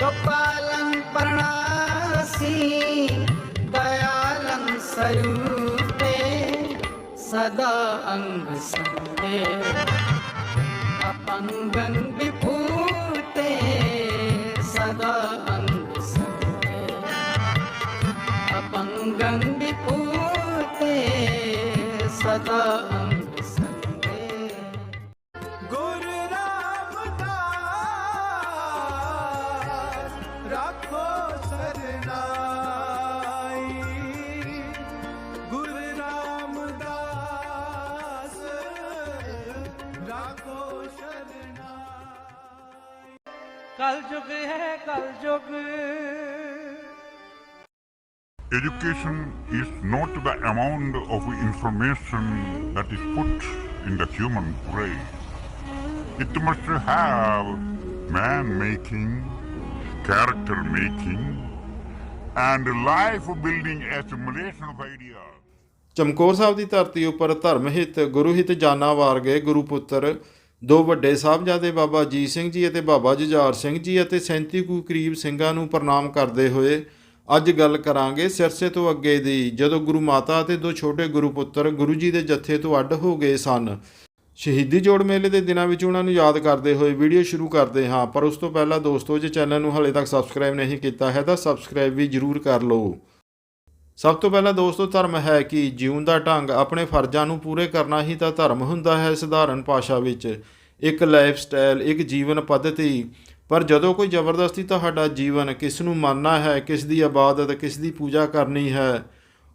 గోపాలం పరణాసి దయాలం స్వరూపే సదా అంగ సంగే అపంగం విభూతే సదా అంగ సంగే అపంగం విభూతే సదా అంగ ਕਲ ਯੁਗ ਹੈ ਕਲ ਯੁਗ Education is not the amount of information that is put in the human brain. It must have man making, character making, and life building assimilation of ideas. Chamkaur Sahib ਦੀ ਧਰਤੀ ਉੱਪਰ ਧਰਮ ਹਿੱਤ ਗੁਰੂ ਹਿੱਤ ਜਾਨਾ ਵਾਰ ਗਏ ਗੁਰੂ ਪੁੱਤਰ ਦੋ ਵੱਡੇ ਸਾਹਿਬਜ਼ਾਦੇ ਬਾਬਾ ਅਜੀਤ ਸਿੰਘ ਜੀ ਅਤੇ ਬਾਬਾ ਜੁਝਾਰ ਸਿੰਘ ਜੀ ਅਤੇ 37 ਕੁ ਕਰੀਬ ਸਿੰਘਾਂ ਨੂੰ ਪ੍ਰਣਾਮ ਕਰਦੇ ਹੋਏ ਅੱਜ ਗੱਲ ਕਰਾਂਗੇ ਸਿਰਸੇ ਤੋਂ ਅੱਗੇ ਦੀ, ਜਦੋਂ ਗੁਰੂ ਮਾਤਾ ਅਤੇ ਦੋ ਛੋਟੇ ਗੁਰੂ ਪੁੱਤਰ ਗੁਰੂ ਜੀ ਦੇ ਜੱਥੇ ਤੋਂ ਅੱਡ ਹੋ ਗਏ ਸਨ। ਸ਼ਹੀਦੀ ਜੋੜ ਮੇਲੇ ਦੇ ਦਿਨਾਂ ਵਿੱਚ ਉਹਨਾਂ ਨੂੰ ਯਾਦ ਕਰਦੇ ਹੋਏ ਵੀਡੀਓ ਸ਼ੁਰੂ ਕਰਦੇ ਹਾਂ, ਪਰ ਉਸ ਤੋਂ ਪਹਿਲਾਂ ਦੋਸਤੋ, ਜੇ ਚੈਨਲ ਨੂੰ ਹਾਲੇ ਤੱਕ ਸਬਸਕ੍ਰਾਈਬ ਨਹੀਂ ਕੀਤਾ ਹੈ ਤਾਂ ਸਬਸਕ੍ਰਾਈਬ ਵੀ ਜਰੂਰ ਕਰ ਲਓ। ਸਭ ਤੋਂ ਪਹਿਲਾਂ ਦੋਸਤੋ, ਧਰਮ ਹੈ ਕਿ ਜੀਉਣ ਦਾ ਢੰਗ ਆਪਣੇ ਫਰਜ਼ਾਂ ਨੂੰ ਪੂਰੇ ਕਰਨਾ ਹੀ ਤਾਂ ਧਰਮ ਹੁੰਦਾ ਹੈ ਸਧਾਰਨ ਭਾਸ਼ਾ ਵਿੱਚ। ਇੱਕ ਲਾਈਫ ਸਟਾਈਲ ਇੱਕ ਜੀਵਨ ਪੱਧਤੀ। ਪਰ ਜਦੋਂ ਕੋਈ ਜ਼ਬਰਦਸਤੀ ਤੁਹਾਡਾ ਜੀਵਨ ਕਿਸ ਨੂੰ ਮੰਨਣਾ ਹੈ, ਕਿਸ ਦੀ ਇਬਾਦਤ, ਕਿਸ ਦੀ ਪੂਜਾ ਕਰਨੀ ਹੈ,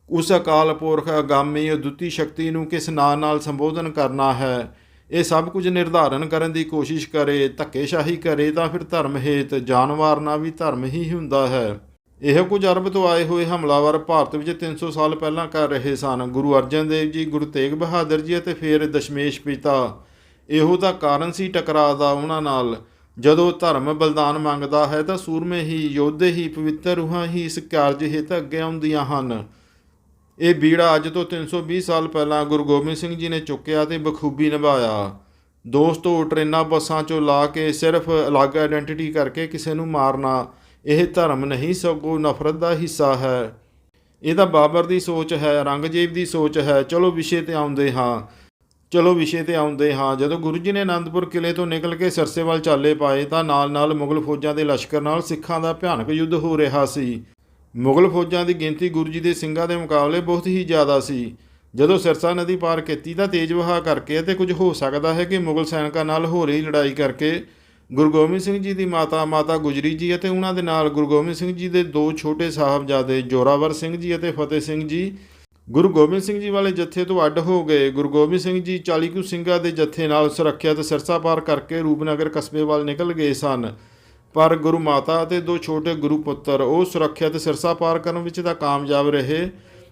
ਉਸ ਅਕਾਲ ਪੁਰਖ, ਅਗਾਮੀ, ਅਦੁੱਤੀ ਸ਼ਕਤੀ ਨੂੰ ਕਿਸ ਨਾਂ ਨਾਲ ਸੰਬੋਧਨ ਕਰਨਾ ਹੈ, ਇਹ ਸਭ ਕੁਝ ਨਿਰਧਾਰਨ ਕਰਨ ਦੀ ਕੋਸ਼ਿਸ਼ ਕਰੇ, ਧੱਕੇਸ਼ਾਹੀ ਕਰੇ ਤਾਂ ਫਿਰ ਧਰਮ ਹੇਤ ਜਾਨ ਵਾਰਨਾ ਵੀ ਧਰਮ ਹੀ ਹੁੰਦਾ ਹੈ। ਇਹੋ ਕੁਝ ਅਰਬ ਤੋਂ ਆਏ ਹੋਏ ਹਮਲਾਵਰ ਭਾਰਤ ਵਿੱਚ 300 ਸਾਲ ਪਹਿਲਾਂ ਕਰ ਰਹੇ ਸਨ। ਗੁਰੂ ਅਰਜਨ ਦੇਵ ਜੀ, ਗੁਰੂ ਤੇਗ ਬਹਾਦਰ ਜੀ ਅਤੇ ਫਿਰ ਦਸ਼ਮੇਸ਼ ਪਿਤਾ। ਇਹੋ ਦਾ ਕਾਰਨ ਸੀ ਟਕਰਾਅ ਦਾ ਉਹਨਾਂ ਨਾਲ। ਜਦੋਂ ਧਰਮ ਬਲਿਦਾਨ ਮੰਗਦਾ ਹੈ ਤਾਂ ਸੂਰਮੇ ਹੀ, ਯੋਧੇ ਹੀ, ਪਵਿੱਤਰ ਰੂਹਾਂ ਹੀ ਇਸ ਕਾਰਜ ਹਿੱਤ ਅੱਗੇ ਆਉਂਦੀਆਂ ਹਨ। ਇਹ ਬੀੜਾ ਅੱਜ ਤੋਂ 320 ਸਾਲ ਪਹਿਲਾਂ ਗੁਰੂ ਗੋਬਿੰਦ ਸਿੰਘ ਜੀ ਨੇ ਚੁੱਕਿਆ ਤੇ ਬਖੂਬੀ ਨਿਭਾਇਆ। ਦੋਸਤੋ, ਟ੍ਰੇਨਾਂ, ਬੱਸਾਂ ਚੋਂ ਲਾ ਕੇ ਸਿਰਫ ਅਲੱਗ ਆਇਡੈਂਟੀਟੀ ਕਰਕੇ ਕਿਸੇ ਨੂੰ ਮਾਰਨਾ ਇਹ ਧਰਮ ਨਹੀਂ ਸਗੋਂ ਨਫ਼ਰਤ ਦਾ ਹਿੱਸਾ ਹੈ। ਇਹ ਤਾਂ ਬਾਬਰ ਦੀ ਸੋਚ ਹੈ ਔਰੰਗਜ਼ੇਬ ਦੀ ਸੋਚ ਹੈ, ਚਲੋ ਵਿਸ਼ੇ ਤੇ ਆਉਂਦੇ ਹਾਂ। ਚਲੋ ਵਿਸ਼ੇ ਤੇ ਆਉਂਦੇ ਹਾਂ। ਜਦੋਂ ਗੁਰੂ ਜੀ ਨੇ ਆਨੰਦਪੁਰ ਕਿਲੇ ਤੋਂ ਨਿਕਲ ਕੇ ਸਰਸੇ ਵੱਲ ਚਾਲੇ ਪਾਏ ਤਾਂ ਨਾਲ-ਨਾਲ ਮੁਗਲ ਫੌਜਾਂ ਦੇ ਲਸ਼ਕਰ ਨਾਲ ਸਿੱਖਾਂ ਦਾ ਭਿਆਨਕ ਯੁੱਧ ਹੋ ਰਿਹਾ ਸੀ। ਮੁਗਲ ਫੌਜਾਂ ਦੀ ਗਿਣਤੀ ਗੁਰੂ ਜੀ ਦੇ ਸਿੰਘਾਂ ਦੇ ਮੁਕਾਬਲੇ ਬਹੁਤ ਹੀ ਜ਼ਿਆਦਾ ਸੀ। ਜਦੋਂ ਸਿਰਸਾ ਨਦੀ ਪਾਰ ਕੀਤੀ ਤਾਂ ਤੇਜ਼ ਵਹਾਅ ਕਰਕੇ ਅਤੇ ਕੁਝ ਹੋ ਸਕਦਾ ਹੈ ਕਿ ਮੁਗਲ ਸੈਨਿਕਾਂ ਨਾਲ ਹੋ ਰਹੀ ਲੜਾਈ ਕਰਕੇ ਗੁਰੂ ਗੋਬਿੰਦ ਸਿੰਘ ਜੀ ਦੀ ਮਾਤਾ ਮਾਤਾ ਗੁਜਰੀ ਜੀ ਅਤੇ ਉਹਨਾਂ ਦੇ ਨਾਲ ਗੁਰੂ ਗੋਬਿੰਦ ਸਿੰਘ ਜੀ ਦੇ ਦੋ ਛੋਟੇ ਸਾਹਿਬਜ਼ਾਦੇ ਜੋਰਾਵਰ ਸਿੰਘ ਜੀ ਅਤੇ ਫਤਿਹ ਸਿੰਘ ਜੀ। ਗੁਰੂ ਗੋਬਿੰਦ ਸਿੰਘ ਜੀ ਵਾਲੇ ਜੱਥੇ ਤੋਂ ਅੱਡ ਹੋ ਗਏ। ਗੁਰੂ ਗੋਬਿੰਦ ਸਿੰਘ ਜੀ 40 ਕੁ ਸਿੰਘਾਂ ਦੇ ਜੱਥੇ ਨਾਲ ਸੁਰੱਖਿਅਤ ਸਿਰਸਾ ਪਾਰ ਕਰਕੇ ਰੂਪਨਗਰ ਕਸਬੇ ਵੱਲ ਨਿਕਲ ਗਏ ਸਨ। ਪਰ ਗੁਰੂ ਮਾਤਾ ਅਤੇ ਦੋ ਛੋਟੇ ਗੁਰੂ ਪੁੱਤਰ ਉਹ ਸੁਰੱਖਿਅਤ ਸਿਰਸਾ ਪਾਰ ਕਰਨ ਵਿੱਚ ਤਾਂ ਕਾਮਯਾਬ ਰਹੇ।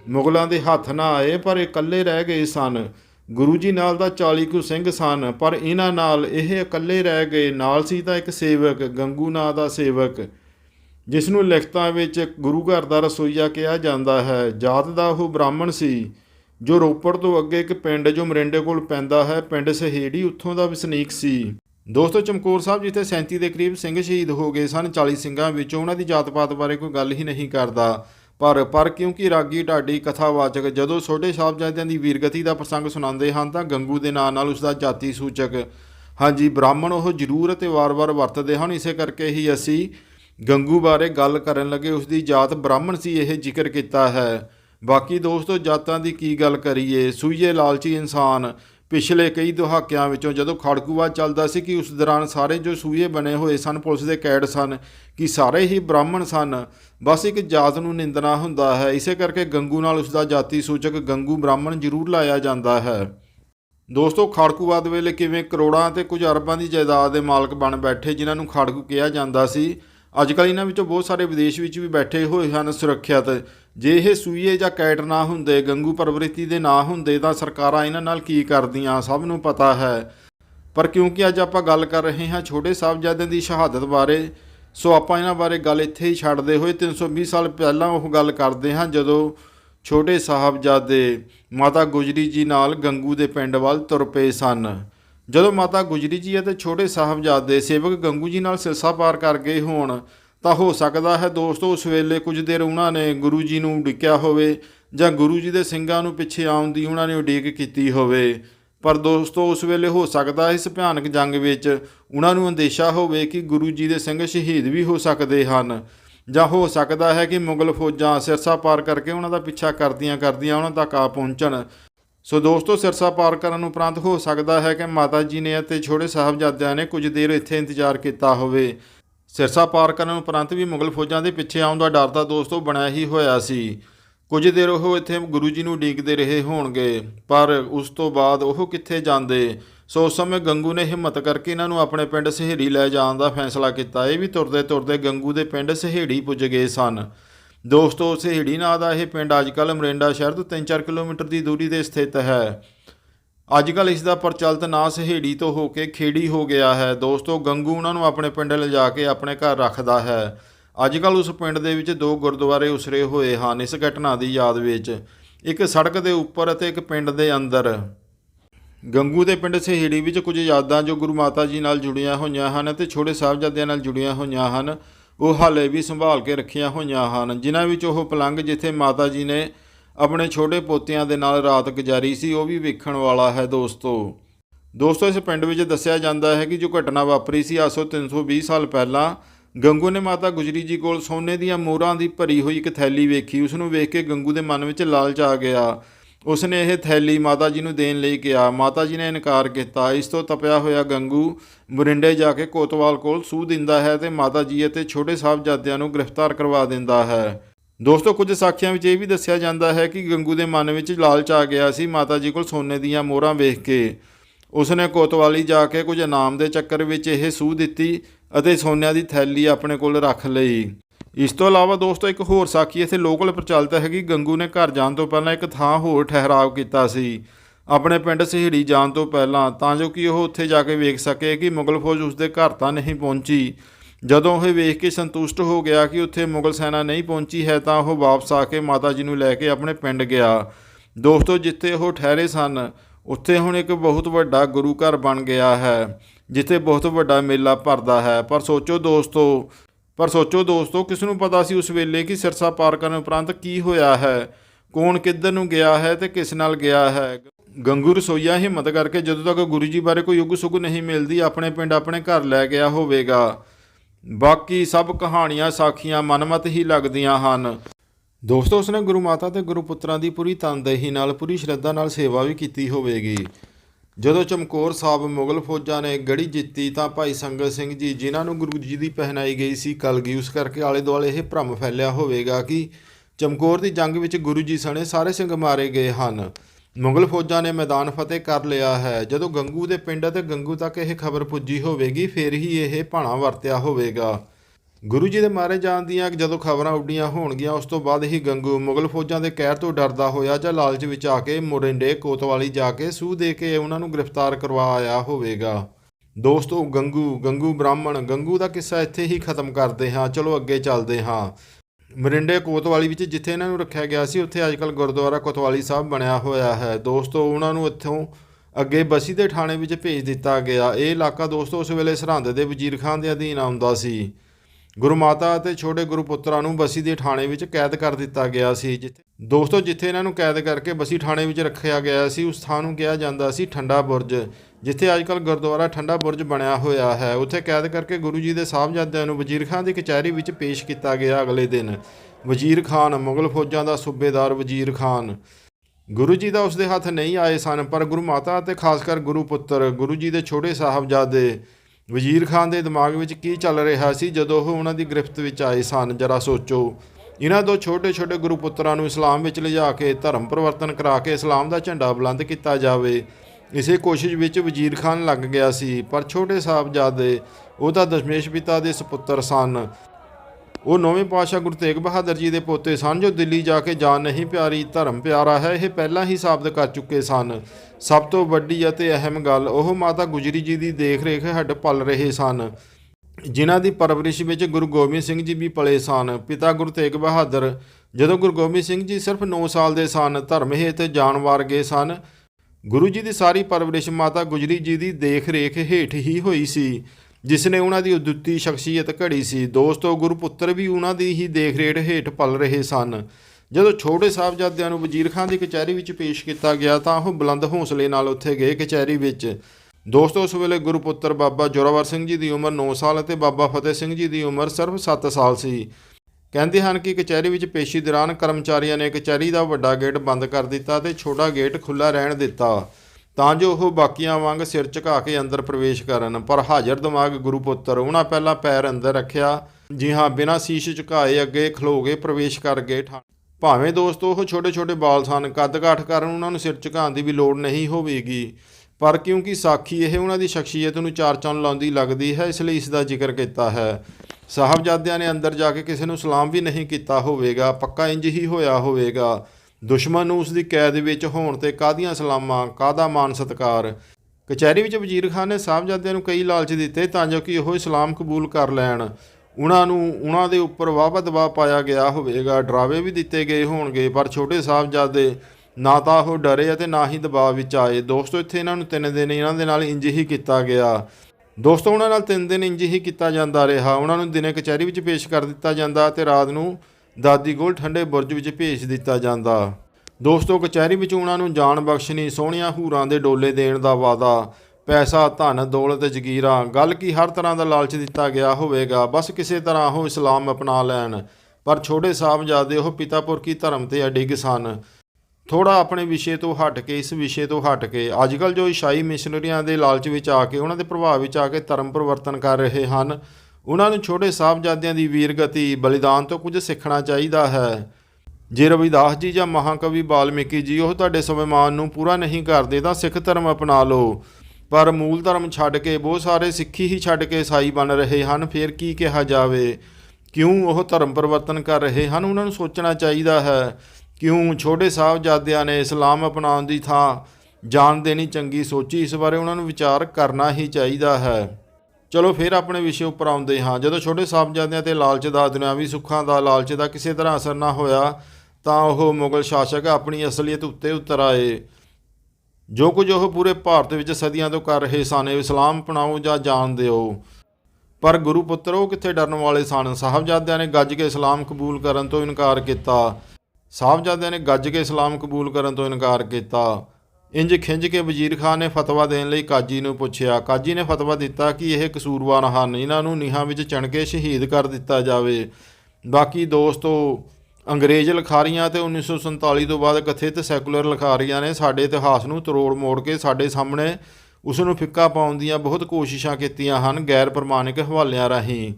ਮੁਗਲਾਂ ਦੇ ਹੱਥ ਨਾ ਆਏ, ਪਰ ਇਕੱਲੇ ਰਹਿ ਗਏ ਸਨ। ਗੁਰੂ ਜੀ ਨਾਲ ਤਾਂ 40 ਕੁ ਸਿੰਘ ਸਨ, ਪਰ ਇਹਨਾਂ ਨਾਲ ਇਹ ਇਕੱਲੇ ਰਹਿ ਗਏ। ਨਾਲ ਸੀ ਤਾਂ ਇੱਕ ਸੇਵਕ, ਗੰਗੂ ਨਾਂ ਦਾ ਸੇਵਕ ਜਿਸ ਨੂੰ ਲਿਖਤਾਂ ਵਿੱਚ ਗੁਰੂ ਘਰ ਦਾ ਰਸੋਈਆ ਕਿਹਾ ਜਾਂਦਾ ਹੈ। ਜਾਤ ਦਾ ਉਹ ਬ੍ਰਾਹਮਣ ਸੀ, ਜੋ ਰੋਪੜ ਤੋਂ ਅੱਗੇ ਇੱਕ ਪਿੰਡ ਜੋ ਮਰਿੰਡੇ ਕੋਲ ਪੈਂਦਾ ਹੈ, ਪਿੰਡ ਸਹੇੜੀ ਉੱਥੋਂ ਦਾ ਵਸਨੀਕ ਸੀ। ਦੋਸਤੋ, ਚਮਕੌਰ ਸਾਹਿਬ ਜਿੱਥੇ 37 ਦੇ ਕਰੀਬ ਸਿੰਘ ਸ਼ਹੀਦ ਹੋ ਗਏ ਸਨ 40 ਸਿੰਘਾਂ ਵਿੱਚੋਂ ਉਹਨਾਂ ਦੀ ਜਾਤ-ਪਾਤ ਬਾਰੇ ਕੋਈ ਗੱਲ ਹੀ ਨਹੀਂ ਕਰਦਾ। ਪਰ ਪਰ ਕਿਉਂਕਿ ਰਾਗੀ ਢਾਡੀ ਕਥਾਵਾਚਕ ਜਦੋਂ ਛੋਟੇ ਸਾਹਿਬਜ਼ਾਦਿਆਂ ਦੀ ਵੀਰਗਤੀ ਦਾ ਪ੍ਰਸੰਗ ਸੁਣਾਉਂਦੇ ਹਨ ਤਾਂ ਗੰਗੂ ਦੇ ਨਾਂ ਨਾਲ ਉਸ ਦਾ ਜਾਤੀ ਸੂਚਕ। ਹਾਂਜੀ, ਬ੍ਰਾਹਮਣ ਉਹ ਜ਼ਰੂਰ ਅਤੇ ਵਾਰ-ਵਾਰ ਵਰਤਦੇ ਹਨ, ਇਸੇ ਕਰਕੇ ਹੀ ਅਸੀਂ ਗੰਗੂ ਬਾਰੇ ਗੱਲ ਕਰਨ ਲੱਗੇ ਉਸ ਦੀ ਜਾਤ ਬ੍ਰਾਹਮਣ ਸੀ, ਇਹ ਜ਼ਿਕਰ ਕੀਤਾ ਹੈ। ਬਾਕੀ ਦੋਸਤੋ, ਜਾਤਾਂ ਦੀ ਕੀ ਗੱਲ ਕਰੀਏ? ਸੂਈਏ ਲਾਲਚੀ ਇਨਸਾਨ ਪਿਛਲੇ ਕਈ ਦਹਾਕਿਆਂ ਵਿੱਚੋਂ ਜਦੋਂ ਖੜਕੂਵਾ ਚੱਲਦਾ ਸੀ ਕਿ ਉਸ ਦੌਰਾਨ ਸਾਰੇ ਜੋ ਸੂਏ ਬਣੇ ਹੋਏ ਸਨ, ਪੁਲਿਸ ਦੇ ਕੈਡ ਸਨ, ਕਿ ਸਾਰੇ ਹੀ ਬ੍ਰਾਹਮਣ ਸਨ, ਬਸ ਇੱਕ ਜਾਤ ਨੂੰ ਨਿੰਦਣਾ ਹੁੰਦਾ ਹੈ। ਇਸੇ ਕਰਕੇ ਗੰਗੂ ਨਾਲ ਉਸ ਦਾ ਜਾਤੀ ਸੂਚਕ ਗੰਗੂ ਬ੍ਰਾਹਮਣ ਜ਼ਰੂਰ ਲਾਇਆ ਜਾਂਦਾ ਹੈ। ਦੋਸਤੋ ਖੜਕੂਵਾਦ ਵੇਲੇ ਕਿਵੇਂ ਕਰੋੜਾਂ ਤੇ ਕੁਝ ਅਰਬਾਂ ਦੀ ਜਾਇਦਾਦ ਦੇ ਮਾਲਕ ਬਣ ਬੈਠੇ, ਜਿਨ੍ਹਾਂ ਨੂੰ ਖੜਕੂ ਕਿਹਾ ਜਾਂਦਾ ਸੀ ਅੱਜ ਕੱਲ੍ਹ ਇਹਨਾਂ ਵਿੱਚੋਂ ਬਹੁਤ ਸਾਰੇ ਵਿਦੇਸ਼ ਵਿੱਚ ਵੀ ਬੈਠੇ ਹੋਏ ਹਨ ਸੁਰੱਖਿਅਤ। ਜੇ ਇਹ ਸੂਈਏ ਜਾਂ ਕੈਟ ਨਾ ਹੁੰਦੇ, ਗੰਗੂ ਪ੍ਰਵ੍ਰਿਤੀ ਦੇ ਨਾ ਹੁੰਦੇ, ਤਾਂ ਸਰਕਾਰਾਂ ਇਹਨਾਂ ਨਾਲ ਕੀ ਕਰਦੀਆਂ, ਸਭ ਨੂੰ ਪਤਾ ਹੈ। ਪਰ ਕਿਉਂਕਿ ਅੱਜ ਆਪਾਂ ਗੱਲ ਕਰ ਰਹੇ ਹਾਂ ਛੋਟੇ ਸਾਹਿਬਜ਼ਾਦਿਆਂ ਦੀ ਸ਼ਹਾਦਤ ਬਾਰੇ, ਸੋ ਆਪਾਂ ਇਹਨਾਂ ਬਾਰੇ ਗੱਲ ਇੱਥੇ ਹੀ ਛੱਡਦੇ ਹੋਏ 320 ਸਾਲ ਪਹਿਲਾਂ ਉਹ ਗੱਲ ਕਰਦੇ ਹਾਂ, ਜਦੋਂ ਛੋਟੇ ਸਾਹਿਬਜ਼ਾਦੇ ਮਾਤਾ ਗੁਜਰੀ ਜੀ ਨਾਲ ਗੰਗੂ ਦੇ ਪਿੰਡ ਵੱਲ ਤੁਰ ਪਏ ਸਨ। ਜਦੋਂ ਮਾਤਾ ਗੁਜਰੀ ਜੀ ਅਤੇ ਛੋਟੇ ਸਾਹਿਬਜ਼ਾਦੇ ਸੇਵਕ ਗੰਗੂ ਜੀ ਨਾਲ ਸਿਰਸਾ ਪਾਰ ਕਰ ਗਏ ਹੋਣ, ਤਾਂ ਹੋ ਸਕਦਾ ਹੈ ਦੋਸਤੋ ਉਸ ਵੇਲੇ ਕੁਝ ਦੇਰ ਉਹਨਾਂ ਨੇ ਗੁਰੂ ਜੀ ਨੂੰ ਉਡੀਕਿਆ ਹੋਵੇ ਜਾਂ ਗੁਰੂ ਜੀ ਦੇ ਸਿੰਘਾਂ ਨੂੰ ਪਿੱਛੇ ਆਉਣ ਦੀ ਉਹਨਾਂ ਨੇ ਉਡੀਕ ਕੀਤੀ ਹੋਵੇ। ਪਰ ਦੋਸਤੋ ਉਸ ਵੇਲੇ ਹੋ ਸਕਦਾ ਇਸ ਭਿਆਨਕ ਜੰਗ ਵਿੱਚ ਉਹਨਾਂ ਨੂੰ ਅੰਦੇਸ਼ਾ ਹੋਵੇ ਕਿ ਗੁਰੂ ਜੀ ਦੇ ਸਿੰਘ ਸ਼ਹੀਦ ਵੀ ਹੋ ਸਕਦੇ ਹਨ ਜਾਂ ਹੋ ਸਕਦਾ ਹੈ ਕਿ ਮੁਗਲ ਫੌਜਾਂ ਸਿਰਸਾ ਪਾਰ ਕਰਕੇ ਉਹਨਾਂ ਦਾ ਪਿੱਛਾ ਕਰਦੀਆਂ ਕਰਦੀਆਂ ਉਹਨਾਂ ਤੱਕ ਆ ਪਹੁੰਚਣ। ਸੋ ਦੋਸਤੋ, ਸਿਰਸਾ ਪਾਰ ਕਰਨ ਉਪਰੰਤ ਹੋ ਸਕਦਾ ਹੈ ਕਿ ਮਾਤਾ ਜੀ ਨੇ ਅਤੇ ਛੋਟੇ ਸਾਹਿਬਜ਼ਾਦਿਆਂ ਨੇ ਕੁਝ ਦੇਰ ਇੱਥੇ ਇੰਤਜ਼ਾਰ ਕੀਤਾ ਹੋਵੇ। ਸਿਰਸਾ ਪਾਰ ਕਰਨ ਉਪਰੰਤ ਵੀ ਮੁਗਲ ਫੌਜਾਂ ਦੇ ਪਿੱਛੇ ਆਉਣ ਦਾ ਡਰ ਤਾਂ ਦੋਸਤੋ ਬਣਿਆ ਹੀ ਹੋਇਆ ਸੀ। ਕੁਝ ਦੇਰ ਉਹ ਇੱਥੇ ਗੁਰੂ ਜੀ ਨੂੰ ਉਡੀਕਦੇ ਰਹੇ ਹੋਣਗੇ, ਪਰ ਉਸ ਤੋਂ ਬਾਅਦ ਉਹ ਕਿੱਥੇ ਜਾਂਦੇ? ਸੋ ਉਸ ਸਮੇਂ ਗੰਗੂ ਨੇ ਹਿੰਮਤ ਕਰਕੇ ਇਹਨਾਂ ਨੂੰ ਆਪਣੇ ਪਿੰਡ ਸਹੇੜੀ ਲੈ ਜਾਣ ਦਾ ਫੈਸਲਾ ਕੀਤਾ। ਇਹ ਵੀ ਤੁਰਦੇ ਤੁਰਦੇ ਗੰਗੂ ਦੇ ਪਿੰਡ ਸਹੇੜੀ ਪੁੱਜ ਗਏ ਸਨ। ਦੋਸਤੋ ਸਹੇੜੀ ਨਾਂ ਦਾ ਇਹ ਪਿੰਡ। ਅੱਜਕੱਲ ਮਰਿੰਡਾ ਸ਼ਹਿਰ ਤੋਂ 3-4 ਕਿਲੋਮੀਟਰ ਦੀ ਦੂਰੀ ਤੇ ਸਥਿਤ ਹੈ। ਅੱਜਕੱਲ ਇਸ ਦਾ ਪ੍ਰਚਲਿਤ ਨਾਂ ਸਹੇੜੀ ਤੋਂ ਹੋ ਕੇ ਖੇੜੀ ਹੋ ਗਿਆ ਹੈ। ਦੋਸਤੋ, ਗੰਗੂ ਉਹਨਾਂ ਨੂੰ ਆਪਣੇ ਪਿੰਡ ਲਿਜਾ ਕੇ ਆਪਣੇ ਘਰ ਰੱਖਦਾ ਹੈ। ਅੱਜਕੱਲ ਉਸ ਪਿੰਡ ਦੇ ਵਿੱਚ ਦੋ ਗੁਰਦੁਆਰੇ ਉਸਰੇ ਹੋਏ ਹਨ ਇਸ ਘਟਨਾ ਦੀ ਯਾਦ ਵਿੱਚ। ਇੱਕ ਸੜਕ ਦੇ ਉੱਪਰ ਅਤੇ ਇੱਕ ਪਿੰਡ ਦੇ ਅੰਦਰ। ਗੰਗੂ ਦੇ ਪਿੰਡ ਸਹੇੜੀ ਵਿੱਚ ਕੁਝ ਯਾਦਾਂ ਜੋ ਗੁਰੂ ਮਾਤਾ ਜੀ ਨਾਲ ਜੁੜੀਆਂ ਹੋਈਆਂ ਹਨ ਅਤੇ ਛੋਟੇ ਸਾਹਿਬਜ਼ਾਦਿਆਂ ਨਾਲ ਜੁੜੀਆਂ ਹੋਈਆਂ ਹਨ। ਉਹ ਹਾਲੇ ਵੀ ਸੰਭਾਲ ਕੇ ਰੱਖੀਆਂ ਹੋਈਆਂ ਹਨ, ਜਿਨ੍ਹਾਂ ਵਿੱਚ ਉਹ ਪਲੰਗ ਜਿੱਥੇ ਮਾਤਾ ਜੀ ਨੇ ਆਪਣੇ ਛੋਟੇ ਪੋਤਿਆਂ ਦੇ ਨਾਲ ਰਾਤ ਗੁਜ਼ਾਰੀ ਸੀ, ਉਹ ਵੀ ਵੇਖਣ ਵਾਲਾ ਹੈ ਦੋਸਤੋ। ਦੋਸਤੋ, ਇਸ ਪਿੰਡ ਵਿੱਚ ਦੱਸਿਆ ਜਾਂਦਾ ਹੈ ਕਿ ਜੋ ਘਟਨਾ ਵਾਪਰੀ ਸੀ ਆਸੋ 320 ਸਾਲ ਪਹਿਲਾਂ, ਗੰਗੂ ਨੇ ਮਾਤਾ ਗੁਜਰੀ ਜੀ ਕੋਲ ਸੋਨੇ ਦੀਆਂ ਮੋਹਰਾਂ ਦੀ ਭਰੀ ਹੋਈ ਇੱਕ ਥੈਲੀ ਵੇਖੀ। ਉਸ ਨੂੰ ਵੇਖ ਕੇ ਗੰਗੂ ਦੇ ਮਨ ਵਿੱਚ ਲਾਲਚ ਆ ਗਿਆ। ਉਸਨੇ ਇਹ ਥੈਲੀ ਮਾਤਾ ਜੀ ਨੂੰ ਦੇਣ ਲਈ ਕਿਹਾ। ਮਾਤਾ ਜੀ ਨੇ ਇਨਕਾਰ ਕੀਤਾ। ਇਸ ਤੋਂ ਤਪਿਆ ਹੋਇਆ ਗੰਗੂ ਮੁਰਿੰਡੇ ਜਾ ਕੇ ਕੋਤਵਾਲ ਕੋਲ ਸੂਹ ਦਿੰਦਾ ਹੈ ਤੇ ਮਾਤਾ ਜੀ ਅਤੇ ਛੋਟੇ ਸਾਹਿਬਜ਼ਾਦਿਆਂ ਨੂੰ ਗ੍ਰਿਫਤਾਰ ਕਰਵਾ ਦਿੰਦਾ ਹੈ। ਦੋਸਤੋ, ਕੁਝ ਸਾਖੀਆਂ ਵਿੱਚ ਇਹ ਵੀ ਦੱਸਿਆ ਜਾਂਦਾ ਹੈ ਕਿ ਗੰਗੂ ਦੇ ਮਨ ਵਿੱਚ ਲਾਲਚ ਆ ਗਿਆ ਸੀ ਮਾਤਾ ਜੀ ਕੋਲ ਸੋਨੇ ਦੀਆਂ ਮੋਹਰਾਂ ਵੇਖ ਕੇ। ਉਸਨੇ ਕੋਤਵਾਲੀ ਜਾ ਕੇ ਕੁਝ ਇਨਾਮ ਦੇ ਚੱਕਰ ਵਿੱਚ ਇਹ ਸੂਹ ਦਿੱਤੀ ਅਤੇ ਸੋਨਿਆਂ ਦੀ ਥੈਲੀ ਆਪਣੇ ਕੋਲ ਰੱਖ ਲਈ। ਇਸ ਤੋਂ ਇਲਾਵਾ ਦੋਸਤੋ, ਇੱਕ ਹੋਰ ਸਾਖੀ ਇੱਥੇ ਲੋਕਲ ਪ੍ਰਚਲਿਤ ਹੈ ਕਿ ਗੰਗੂ ਨੇ ਘਰ ਜਾਣ ਤੋਂ ਪਹਿਲਾਂ ਇੱਕ ਥਾਂ ਹੋਰ ਠਹਿਰਾਵ ਕੀਤਾ ਸੀ। ਆਪਣੇ ਪਿੰਡ ਸਹੇੜੀ ਜਾਣ ਤੋਂ ਪਹਿਲਾਂ, ਤਾਂ ਜੋ ਕਿ ਉਹ ਉੱਥੇ ਜਾ ਕੇ ਵੇਖ ਸਕੇ ਕਿ ਮੁਗਲ ਫੌਜ ਉਸਦੇ ਘਰ ਤਾਂ ਨਹੀਂ ਪਹੁੰਚੀ। ਜਦੋਂ ਉਹ ਵੇਖ ਕੇ ਸੰਤੁਸ਼ਟ ਹੋ ਗਿਆ ਕਿ ਉੱਥੇ ਮੁਗਲ ਸੈਨਾ ਨਹੀਂ ਪਹੁੰਚੀ ਹੈ, ਤਾਂ ਉਹ ਵਾਪਸ ਆ ਕੇ ਮਾਤਾ ਜੀ ਨੂੰ ਲੈ ਕੇ ਆਪਣੇ ਪਿੰਡ ਗਿਆ। ਦੋਸਤੋ, ਜਿੱਥੇ ਉਹ ਠਹਿਰੇ ਸਨ, ਉੱਥੇ ਹੁਣ ਇੱਕ ਬਹੁਤ ਵੱਡਾ ਗੁਰੂ ਘਰ ਬਣ ਗਿਆ ਹੈ, ਜਿੱਥੇ ਬਹੁਤ ਵੱਡਾ ਮੇਲਾ ਭਰਦਾ ਹੈ। ਪਰ ਸੋਚੋ ਦੋਸਤੋ ਪਰ ਸੋਚੋ ਦੋਸਤੋ ਕਿਸ ਨੂੰ ਪਤਾ ਸੀ ਉਸ ਵੇਲੇ ਕਿ ਸਿਰਸਾ ਪਾਰ ਕਰਨ ਉਪਰੰਤ ਕੀ ਹੋਇਆ ਹੈ? ਕੌਣ ਕਿੱਧਰ ਨੂੰ ਗਿਆ ਹੈ ਤੇ ਕਿਸ ਨਾਲ ਗਿਆ ਹੈ? ਗੰਗੂ ਰਸੋਈਆ ਹਿੰਮਤ ਕਰਕੇ ਜਦੋਂ ਤੱਕ ਗੁਰੂ ਜੀ ਬਾਰੇ ਕੋਈ ਉਗ ਸੁਗ ਨਹੀਂ ਮਿਲਦੀ, ਆਪਣੇ ਪਿੰਡ ਆਪਣੇ ਘਰ ਲੈ ਗਿਆ ਹੋਵੇਗਾ। ਬਾਕੀ ਸਭ ਕਹਾਣੀਆਂ, ਸਾਖੀਆਂ ਮਨਮਤ ਹੀ ਲੱਗਦੀਆਂ ਹਨ। ਦੋਸਤੋ, ਉਸਨੇ ਗੁਰੂ ਮਾਤਾ ਤੇ ਗੁਰੂ ਪੁੱਤਰਾਂ ਦੀ ਪੂਰੀ ਤਨਦੇਹੀ ਨਾਲ, ਪੂਰੀ ਸ਼ਰਧਾ ਨਾਲ ਸੇਵਾ ਵੀ ਕੀਤੀ ਹੋਵੇਗੀ। ਜਦੋਂ ਚਮਕੌਰ ਸਾਹਿਬ ਮੁਗਲ ਫੌਜਾਂ ਨੇ ਗੜੀ ਜਿੱਤੀ ਤਾਂ ਭਾਈ ਸੰਗਤ ਸਿੰਘ ਜੀ, ਜਿਨ੍ਹਾਂ ਨੂੰ ਗੁਰੂ ਜੀ ਦੀ ਪਹਿਨਾਈ ਗਈ ਸੀ ਕਲਗੀ, ਉਸ ਕਰਕੇ ਆਲੇ ਦੁਆਲੇ ਇਹ ਭ੍ਰਮ ਫੈਲਿਆ ਹੋਵੇਗਾ ਕਿ ਚਮਕੌਰ ਦੀ ਜੰਗ ਵਿੱਚ ਗੁਰੂ ਜੀ ਸਣੇ ਸਾਰੇ ਸਿੰਘ ਮਾਰੇ ਗਏ ਹਨ। ਮੁਗਲ ਫੌਜਾਂ ਨੇ ਮੈਦਾਨ ਫਤਿਹ ਕਰ ਲਿਆ ਹੈ। ਜਦੋਂ ਗੰਗੂ ਦੇ ਪਿੰਡ ਅਤੇ ਗੰਗੂ ਤੱਕ ਇਹ ਖਬਰ ਪੁੱਜੀ ਹੋਵੇਗੀ, ਫਿਰ ਹੀ ਇਹ ਭਾਣਾ ਵਰਤਿਆ ਹੋਵੇਗਾ। ਗੁਰੂ ਜੀ ਦੇ ਮਾਰੇ ਜਾਣ ਦੀਆਂ ਜਦੋਂ ਖਬਰਾਂ ਉੱਡੀਆਂ ਹੋਣਗੀਆਂ, ਉਸ ਤੋਂ ਬਾਅਦ ਹੀ ਗੰਗੂ ਮੁਗਲ ਫੌਜਾਂ ਦੇ ਕਹਿਰ ਤੋਂ ਡਰਦਾ ਹੋਇਆ ਜਾਂ ਲਾਲਚ ਵਿੱਚ ਆ ਕੇ ਮੋਰਿੰਡੇ ਕੋਤਵਾਲੀ ਜਾ ਕੇ ਸੂਹ ਦੇ ਕੇ ਉਹਨਾਂ ਨੂੰ ਗ੍ਰਿਫਤਾਰ ਕਰਵਾ ਆਇਆ ਹੋਵੇਗਾ। ਦੋਸਤੋ, ਗੰਗੂ ਗੰਗੂ ਬ੍ਰਾਹਮਣ, ਗੰਗੂ ਦਾ ਕਿੱਸਾ ਇੱਥੇ ਹੀ ਖਤਮ ਕਰਦੇ ਹਾਂ। ਚਲੋ, ਅੱਗੇ ਚੱਲਦੇ ਹਾਂ। ਮਰਿੰਡੇ ਕੋਤਵਾਲੀ ਵਿੱਚ ਜਿੱਥੇ ਇਹਨਾਂ ਨੂੰ ਰੱਖਿਆ ਗਿਆ ਸੀ, ਉੱਥੇ ਅੱਜਕੱਲ ਗੁਰਦੁਆਰਾ ਕੋਤਵਾਲੀ ਸਾਹਿਬ ਬਣਿਆ ਹੋਇਆ ਹੈ। ਦੋਸਤੋ, ਉਹਨਾਂ ਨੂੰ ਇੱਥੋਂ ਅੱਗੇ ਬਸੀ ਦੇ ਥਾਣੇ ਵਿੱਚ ਭੇਜ ਦਿੱਤਾ ਗਿਆ। ਇਹ ਇਲਾਕਾ ਦੋਸਤੋ, ਉਸ ਵੇਲੇ ਸਰਹੰਦ ਦੇ ਵਜ਼ੀਰ ਖਾਨ ਦੇ ਅਧੀਨ ਆਉਂਦਾ ਸੀ। ਗੁਰੂ ਮਾਤਾ ਅਤੇ ਛੋਟੇ ਗੁਰੂ ਪੁੱਤਰਾਂ ਨੂੰ ਬਸੀ ਦੇ ਥਾਣੇ ਵਿੱਚ ਕੈਦ ਕਰ ਦਿੱਤਾ ਗਿਆ ਸੀ, ਜਿੱਥੇ ਦੋਸਤੋ, ਜਿੱਥੇ ਇਹਨਾਂ ਨੂੰ ਕੈਦ ਕਰਕੇ ਬਸੀ ਥਾਣੇ ਵਿੱਚ ਰੱਖਿਆ ਗਿਆ ਸੀ, ਉਸ ਥਾਂ ਨੂੰ ਕਿਹਾ ਜਾਂਦਾ ਸੀ ਠੰਡਾ ਬੁਰਜ, ਜਿੱਥੇ ਅੱਜਕੱਲ ਗੁਰਦੁਆਰਾ ਠੰਡਾ ਬੁਰਜ ਬਣਿਆ ਹੋਇਆ ਹੈ। ਉੱਥੇ ਕੈਦ ਕਰਕੇ ਗੁਰੂ ਜੀ ਦੇ ਸਾਹਿਬਜ਼ਾਦਿਆਂ ਨੂੰ ਵਜ਼ੀਰ ਖਾਨ ਦੀ ਕਚਹਿਰੀ ਵਿੱਚ ਪੇਸ਼ ਕੀਤਾ ਗਿਆ ਅਗਲੇ ਦਿਨ। ਵਜ਼ੀਰ ਖਾਨ, ਮੁਗਲ ਫੌਜਾਂ ਦਾ ਸੂਬੇਦਾਰ ਵਜ਼ੀਰ ਖਾਨ। ਗੁਰੂ ਜੀ ਦਾ ਉਸਦੇ ਹੱਥ ਨਹੀਂ ਆਏ ਸਨ, ਪਰ ਗੁਰੂ ਮਾਤਾ ਅਤੇ ਖਾਸ ਕਰ ਗੁਰੂ ਪੁੱਤਰ, ਗੁਰੂ ਜੀ ਦੇ ਛੋਟੇ ਸਾਹਿਬਜ਼ਾਦੇ ਵਜ਼ੀਰ ਖਾਨ ਦੇ ਦਿਮਾਗ ਵਿੱਚ ਕੀ ਚੱਲ ਰਿਹਾ ਸੀ ਜਦੋਂ ਉਹ ਉਹਨਾਂ ਦੀ ਗ੍ਰਿਫਤ ਵਿੱਚ ਆਏ ਸਨ? ਜਰਾ ਸੋਚੋ। ਇਹਨਾਂ ਦੋ ਛੋਟੇ ਛੋਟੇ ਗੁਰੂ ਪੁੱਤਰਾਂ ਨੂੰ ਇਸਲਾਮ ਵਿੱਚ ਲਿਜਾ ਕੇ, ਧਰਮ ਪਰਿਵਰਤਨ ਕਰਾ ਕੇ ਇਸਲਾਮ ਦਾ ਝੰਡਾ ਬੁਲੰਦ ਕੀਤਾ ਜਾਵੇ, ਇਸੇ ਕੋਸ਼ਿਸ਼ ਵਿੱਚ ਵਜ਼ੀਰ ਖਾਨ ਲੱਗ ਗਿਆ ਸੀ। ਪਰ ਛੋਟੇ ਸਾਹਿਬਜ਼ਾਦੇ, ਉਹ ਤਾਂ ਦਸ਼ਮੇਸ਼ ਪਿਤਾ ਦੇ ਸੁਪੁੱਤਰ ਸਨ। ਉਹ ਨੌਵੇਂ ਪਾਤਸ਼ਾਹ ਗੁਰੂ ਤੇਗ ਬਹਾਦਰ ਜੀ ਦੇ ਪੋਤੇ ਸਨ, ਜੋ ਦਿੱਲੀ ਜਾ ਕੇ ਜਾਨ ਨਹੀਂ ਪਿਆਰੀ, ਧਰਮ ਪਿਆਰਾ ਹੈ, ਇਹ ਪਹਿਲਾਂ ਹੀ ਸਾਬਤ ਕਰ ਚੁੱਕੇ ਸਨ। ਸਭ ਤੋਂ ਵੱਡੀ ਅਤੇ ਅਹਿਮ ਗੱਲ ਉਹ ਮਾਤਾ ਗੁਜਰੀ ਜੀ ਦੀ ਦੇਖ-ਰੇਖ ਹੱਡ ਪਲ ਰਹੇ ਸਨ, ਜਿਨ੍ਹਾਂ ਦੀ ਪਰਵਰਿਸ਼ ਵਿੱਚ ਗੁਰੂ ਗੋਬਿੰਦ ਸਿੰਘ ਜੀ ਵੀ ਪਲੇ ਸਨ। ਪਿਤਾ ਗੁਰੂ ਤੇਗ ਬਹਾਦਰ ਜਦੋਂ ਗੁਰੂ ਗੋਬਿੰਦ ਸਿੰਘ ਜੀ ਸਿਰਫ 9 ਸਾਲ ਦੇ ਸਨ, ਧਰਮ ਹੇਤ ਜਾਣ ਵਾਰ ਗਏ ਸਨ, ਗੁਰੂ ਜੀ ਦੀ ਸਾਰੀ ਪਰਵਰਿਸ਼ ਮਾਤਾ ਗੁਜਰੀ ਜੀ ਦੀ ਦੇਖ-ਰੇਖ ਹੇਠ ਹੀ ਹੋਈ ਸੀ। ਜਿਸ ਨੇ ਉਹਨਾਂ ਦੀ ਉਦੁੱਤੀ ਸ਼ਖਸੀਅਤ ਘੜੀ ਸੀ, ਦੋਸਤੋ ਗੁਰਪੁੱਤਰ ਵੀ ਉਹਨਾਂ ਦੀ ਹੀ ਦੇਖਰੇਖ ਹੇਠ ਪਲ ਰਹੇ ਸਨ। ਜਦੋਂ ਛੋਟੇ ਸਾਹਿਬਜ਼ਾਦਿਆਂ ਨੂੰ ਵਜ਼ੀਰ ਖਾਨ ਦੀ ਕਚਹਿਰੀ ਵਿੱਚ ਪੇਸ਼ ਕੀਤਾ ਗਿਆ ਤਾਂ ਉਹ ਬੁਲੰਦ ਹੌਸਲੇ ਨਾਲ ਉੱਥੇ ਗਏ ਕਚਹਿਰੀ ਵਿੱਚ। ਦੋਸਤੋ ਉਸ ਵੇਲੇ ਗੁਰਪੁੱਤਰ ਬਾਬਾ ਜੋਰਾਵਰ ਸਿੰਘ ਜੀ ਦੀ ਉਮਰ 9 ਸਾਲ ਅਤੇ ਬਾਬਾ ਫਤਿਹ ਸਿੰਘ ਜੀ ਦੀ ਉਮਰ ਸਿਰਫ 7 ਸਾਲ ਸੀ। ਕਹਿੰਦੇ ਹਨ ਕਿ ਕਚਹਿਰੀ ਵਿੱਚ ਪੇਸ਼ੀ ਦੌਰਾਨ ਕਰਮਚਾਰੀਆਂ ਨੇ ਕਚਹਿਰੀ ਦਾ ਵੱਡਾ ਗੇਟ ਬੰਦ ਕਰ ਦਿੱਤਾ ਤੇ ਛੋਟਾ ਗੇਟ ਖੁੱਲਾ ਰਹਿਣ ਦਿੱਤਾ। ਤਾਂ ਜੋ ਉਹ ਬਾਕੀਆਂ ਵਾਂਗ ਸਿਰ ਝੁਕਾ ਕੇ ਅੰਦਰ ਪ੍ਰਵੇਸ਼ ਕਰਨ। ਪਰ ਹਾਜ਼ਰ ਦਿਮਾਗ ਗੁਰੂ ਪੁੱਤਰ, ਉਹਨਾਂ ਪਹਿਲਾਂ ਪੈਰ ਅੰਦਰ ਰੱਖਿਆ। ਜੀ ਹਾਂ ਬਿਨਾਂ ਸੀਸ਼ ਝੁਕਾਏ ਅੱਗੇ ਖਲੋ ਕੇ ਪ੍ਰਵੇਸ਼ ਕਰ ਗਏ ਠਾ- ਭਾਵੇਂ ਦੋਸਤੋ, ਉਹ ਛੋਟੇ ਛੋਟੇ ਬਾਲ ਸਨ। ਕੱਦ ਕਾਠ ਕਾਰਨ ਉਹਨਾਂ ਨੂੰ ਸਿਰ ਝੁਕਾਉਣ ਦੀ ਵੀ ਲੋੜ ਨਹੀਂ ਹੋਵੇਗੀ। ਪਰ ਕਿਉਂਕਿ ਸਾਖੀ ਇਹ ਉਹਨਾਂ ਦੀ ਸ਼ਖਸੀਅਤ ਨੂੰ ਚਾਰ ਚੰਨ ਲਾਉਂਦੀ ਲੱਗਦੀ ਹੈ, ਇਸ ਲਈ ਇਸ ਦਾ ਜ਼ਿਕਰ ਕੀਤਾ ਹੈ। ਸਾਹਿਬਜ਼ਾਦਿਆਂ ਨੇ ਅੰਦਰ ਜਾ ਕੇ ਕਿਸੇ ਨੂੰ ਸਲਾਮ ਵੀ ਨਹੀਂ ਕੀਤਾ ਹੋਵੇਗਾ। ਪੱਕਾ ਇੰਜ ਹੀ ਹੋਇਆ ਹੋਵੇਗਾ। ਦੁਸ਼ਮਣ ਨੂੰ ਉਸ ਦੀ ਕੈਦ ਵਿੱਚ ਹੋਣ ਤੇ ਕਾਹਦੀਆਂ ਸਲਾਮਾਂ, ਕਾਹਦਾ ਮਾਨ ਸਤਕਾਰ? ਕਚਹਿਰੀ ਵਿੱਚ ਵਜ਼ੀਰ ਖਾਨ ਨੇ ਸਾਹਿਬਜ਼ਾਦਿਆਂ ਨੂੰ ਕਈ ਲਾਲਚ ਦਿੱਤੇ ਤਾਂ ਜੋ ਕਿ ਉਹ ਇਸਲਾਮ ਕਬੂਲ ਕਰ ਲੈਣ। ਉਹਨਾਂ ਨੂੰ ਉਹਨਾਂ ਦੇ ਉੱਪਰ ਵਾਵਾ ਦਬਾਅ ਪਾਇਆ ਗਿਆ ਹੋਵੇਗਾ, ਡਰਾਵੇ ਵੀ ਦਿੱਤੇ ਗਏ ਹੋਣਗੇ, ਪਰ ਛੋਟੇ ਸਾਹਿਬਜ਼ਾਦੇ ਨਾ ਤਾਂ ਉਹ ਡਰੇ ਅਤੇ ਨਾ ਹੀ ਦਬਾਅ ਵਿੱਚ ਆਏ। ਦੋਸਤੋ, ਇੱਥੇ ਇਹਨਾਂ ਨੂੰ ਤਿੰਨ ਦਿਨ ਇਹਨਾਂ ਦੇ ਨਾਲ ਇੰਜ ਹੀ ਕੀਤਾ ਗਿਆ। ਦੋਸਤੋ, ਉਹਨਾਂ ਨਾਲ ਤਿੰਨ ਦਿਨ ਇੰਜ ਹੀ ਕੀਤਾ ਜਾਂਦਾ ਰਿਹਾ। ਉਹਨਾਂ ਨੂੰ ਦਿਨੇ ਕਚਹਿਰੀ ਵਿੱਚ ਪੇਸ਼ ਕਰ ਦਿੱਤਾ ਜਾਂਦਾ ਤੇ ਰਾਤ ਨੂੰ ਦਾਦੀ ਕੋਲ ਠੰਡੇ ਬੁਰਜ ਵਿੱਚ ਭੇਜ ਦਿੱਤਾ ਜਾਂਦਾ। ਦੋਸਤੋ, ਕਚਹਿਰੀ ਵਿੱਚ ਉਹਨਾਂ ਨੂੰ ਜਾਨ ਬਖਸ਼ਣੀ ਸੋਹਣੀਆਂ ਹੂਰਾਂ ਦੇ ਡੋਲੇ ਦੇਣ ਦਾ ਵਾਅਦਾ। ਪੈਸਾ, ਧਨ, ਦੌਲਤ, ਜਗੀਰਾਂ, ਗੱਲ ਕੀ ਹਰ ਤਰ੍ਹਾਂ ਦਾ ਲਾਲਚ ਦਿੱਤਾ ਗਿਆ ਹੋਵੇਗਾ, ਬਸ ਕਿਸੇ ਤਰ੍ਹਾਂ ਉਹ ਇਸਲਾਮ ਅਪਣਾ ਲੈਣ। ਪਰ ਛੋਟੇ ਸਾਹਿਬਜ਼ਾਦੇ ਉਹ ਪਿਤਾ ਪੁਰਖੀ ਧਰਮ ਤੇ ਅਡਿੱਗ ਸਨ। ਥੋੜਾ ਆਪਣੇ ਵਿਸ਼ੇ ਤੋਂ ਹਟ ਕੇ, ਇਸ ਵਿਸ਼ੇ ਤੋਂ ਹਟ ਕੇ ਅੱਜਕੱਲ ਜੋ ਈਸਾਈ ਮਿਸ਼ਨਰੀਆਂ ਦੇ ਲਾਲਚ ਵਿੱਚ ਆ ਕੇ, ਉਹਨਾਂ ਦੇ ਪ੍ਰਭਾਵ ਵਿੱਚ ਆ ਕੇ ਧਰਮ ਪਰਿਵਰਤਨ ਕਰ ਰਹੇ ਹਨ। ਉਹਨਾਂ ਨੂੰ ਛੋਟੇ ਸਾਹਿਬਜ਼ਾਦਿਆਂ ਦੀ ਵੀਰਗਤੀ, ਬਲੀਦਾਨ ਤੋਂ ਕੁਝ ਸਿੱਖਣਾ ਚਾਹੀਦਾ ਹੈ। ਜੇ ਰਵਿਦਾਸ ਜੀ ਜਾਂ ਮਹਾਕਵੀ ਵਾਲਮੀਕੀ ਜੀ ਉਹ ਤੁਹਾਡੇ ਸਵੈਮਾਨ ਨੂੰ ਪੂਰਾ ਨਹੀਂ ਕਰਦੇ ਤਾਂ ਸਿੱਖ ਧਰਮ ਅਪਣਾ ਲਓ। ਪਰ ਮੂਲ ਧਰਮ ਛੱਡ ਕੇ, ਬਹੁਤ ਸਾਰੇ ਸਿੱਖੀ ਹੀ ਛੱਡ ਕੇ ਈਸਾਈ ਬਣ ਰਹੇ ਹਨ, ਫਿਰ ਕੀ ਕਿਹਾ ਜਾਵੇ? ਕਿਉਂ ਉਹ ਧਰਮ ਪਰਿਵਰਤਨ ਕਰ ਰਹੇ ਹਨ? ਉਹਨਾਂ ਨੂੰ ਸੋਚਣਾ ਚਾਹੀਦਾ ਹੈ। ਕਿਉਂ ਛੋਟੇ ਸਾਹਿਬਜ਼ਾਦਿਆਂ ਨੇ ਇਸਲਾਮ ਅਪਣਾਉਣ ਦੀ ਥਾਂ ਜਾਣ ਦੇਣੀ ਚੰਗੀ ਸੋਚੀ ਇਸ ਬਾਰੇ ਉਹਨਾਂ ਨੂੰ ਵਿਚਾਰ ਕਰਨਾ ਹੀ ਚਾਹੀਦਾ ਹੈ। ਚਲੋ ਫਿਰ ਆਪਣੇ ਵਿਸ਼ੇ ਉੱਪਰ ਆਉਂਦੇ ਹਾਂ। ਜਦੋਂ ਛੋਟੇ ਸਾਹਿਬਜ਼ਾਦਿਆਂ ਤੇ ਲਾਲਚ ਦਾ ਦੁਨਿਆਵੀ ਸੁੱਖਾਂ ਦਾ ਲਾਲਚ ਦਾ ਕਿਸੇ ਤਰ੍ਹਾਂ ਅਸਰ ਨਾ ਹੋਇਆ, ਤਾਂ ਉਹ ਮੁਗਲ ਸ਼ਾਸਕ ਆਪਣੀ ਅਸਲੀਅਤ ਉੱਤੇ ਉਤਰ ਆਏ। ਜੋ ਕੁਝ ਉਹ ਪੂਰੇ ਭਾਰਤ ਵਿੱਚ ਸਦੀਆਂ ਤੋਂ ਕਰ ਰਹੇ ਸਨ ਇਸਲਾਮ ਅਪਣਾਓ ਜਾਂ ਜਾਣ ਦਿਓ। ਪਰ ਗੁਰੂ ਪੁੱਤਰ, ਉਹ ਕਿੱਥੇ ਡਰਨ ਵਾਲੇ ਸਨ? ਸਾਹਿਬਜ਼ਾਦਿਆਂ ਨੇ ਗੱਜ ਕੇ ਇਸਲਾਮ ਕਬੂਲ ਕਰਨ ਤੋਂ ਇਨਕਾਰ ਕੀਤਾ। ਸਾਹਿਬਜ਼ਾਦਿਆਂ ਨੇ ਗੱਜ ਕੇ ਇਸਲਾਮ ਕਬੂਲ ਕਰਨ ਤੋਂ ਇਨਕਾਰ ਕੀਤਾ। ਇੰਜ ਖਿੰਝ ਕੇ ਵਜ਼ੀਰ ਖਾਨ ਨੇ ਫਤਵਾ ਦੇਣ ਲਈ ਕਾਜੀ ਨੂੰ ਪੁੱਛਿਆ। ਕਾਜੀ ਨੇ ਫਤਵਾ ਦਿੱਤਾ ਕਿ ਇਹ ਕਸੂਰਵਾਰ ਹਨ। ਇਹਨਾਂ ਨੂੰ ਨੀਹਾਂ ਵਿੱਚ ਚਣ ਕੇ ਸ਼ਹੀਦ ਕਰ ਦਿੱਤਾ ਜਾਵੇ। ਬਾਕੀ ਦੋਸਤੋ, ਅੰਗਰੇਜ਼ ਲਿਖਾਰੀਆਂ ਤੇ 1947 ਤੋਂ ਬਾਅਦ ਕਥਿਤ ਸੈਕੂਲਰ ਲਿਖਾਰੀਆਂ ਨੇ ਸਾਡੇ ਇਤਿਹਾਸ ਨੂੰ ਤਰੋੜ ਮੋੜ ਕੇ ਸਾਡੇ ਸਾਹਮਣੇ ਉਸ ਨੂੰ ਫਿੱਕਾ ਪਾਉਣ ਦੀਆਂ ਬਹੁਤ ਕੋਸ਼ਿਸ਼ਾਂ ਕੀਤੀਆਂ ਹਨ ਗੈਰ ਪ੍ਰਮਾਣਿਕ ਹਵਾਲਿਆਂ ਰਾਹੀਂ।